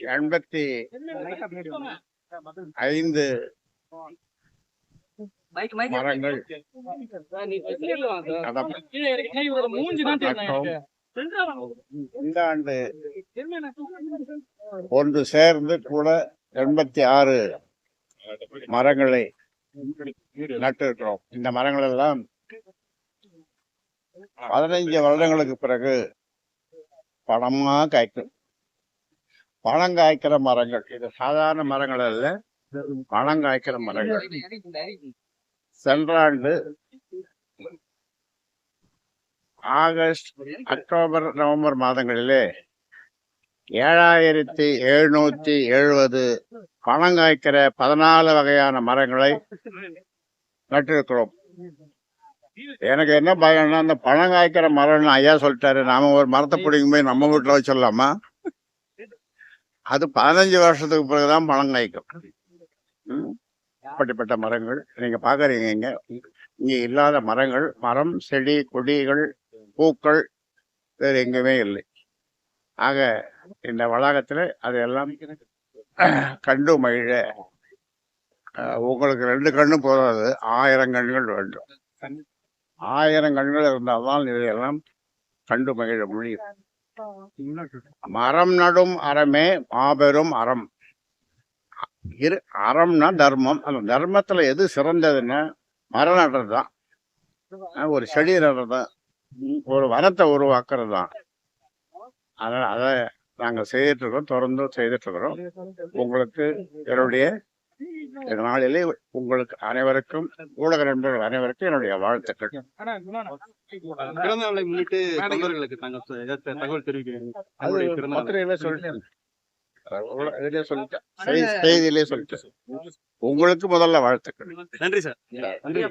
எண்பத்தி ஐந்து மரங்கள். இந்த ஆண்டு ஒன்று சேர்ந்து கூட எண்பத்தி ஆறு மரங்களை நட்டிருக்கிறோம். இந்த மரங்கள் எல்லாம் பதினைஞ்சு வருடங்களுக்கு பிறகு பழமா காய்க்கும். பழங்காய்க்கிற மரங்கள். இது சாதாரண மரங்கள் அல்ல. பழங்காய்க்கிற மரங்கள். சென்ற ஆண்டு ஆகஸ்ட் அக்டோபர் நவம்பர் மாதங்களிலே ஏழாயிரத்தி எழுநூத்தி எழுபது பழங்காய்க்கிற பதினாலு வகையான மரங்களை நட்டிருக்கிறோம். எனக்கு என்ன பயம்னா அந்த பழங்காய்க்கிற மரம்னு ஐயா சொல்லிட்டாரு. நாம ஒரு மரத்தை பிடிக்கும் போய் நம்ம வீட்டில் வச்சிடலாமா அது பதினஞ்சு வருஷத்துக்கு பிறகுதான் பழம் காய்க்கும். அப்படிப்பட்ட மரங்கள் நீங்க பாக்குறீங்க இங்க. இங்க இல்லாத மரங்கள் மரம் செடி கொடிகள் பூக்கள் வேறு எங்குமே இல்லை. ஆக இந்த வளாகத்தில் அதையெல்லாம் கண்டு மகிழ உங்களுக்கு ரெண்டு கண்ணு போதாது ஆயிரம் கண்கள் வேண்டும். ஆயிரம் கண்கள் இருந்தால்தான் இதையெல்லாம் கண்டு மகிழ முடியும். மரம் நடும் அறமே மாபெரும் அறம். இரு அறம்னா தர்மம். அந்த தர்மத்துல எது சிறந்ததுன்னா மரம் நடுறது தான் ஒரு செடி நடுறது தான் ஒரு வனத்தை உருவாக்குறது தான் அதனால அதை நாங்கள் செய்துட்டு இருக்கோம் தொடர்ந்து செய்துட்டு இருக்கிறோம். உங்களுக்கு என்னுடைய நாளிலே உங்களுக்கு அனைவருக்கும் ஊடக நண்பர்கள் அனைவருக்கும் என்னுடைய வாழ்த்துக்கள். பிறந்த நாளை முன்னிட்டு தகவல் நாள். பத்திரிகையில சொல்லிட்டேன் செய்தியிலே சொல்லிட்டேன் உங்களுக்கு முதல்ல வாழ்த்துக்கள். நன்றி சார். நன்றி.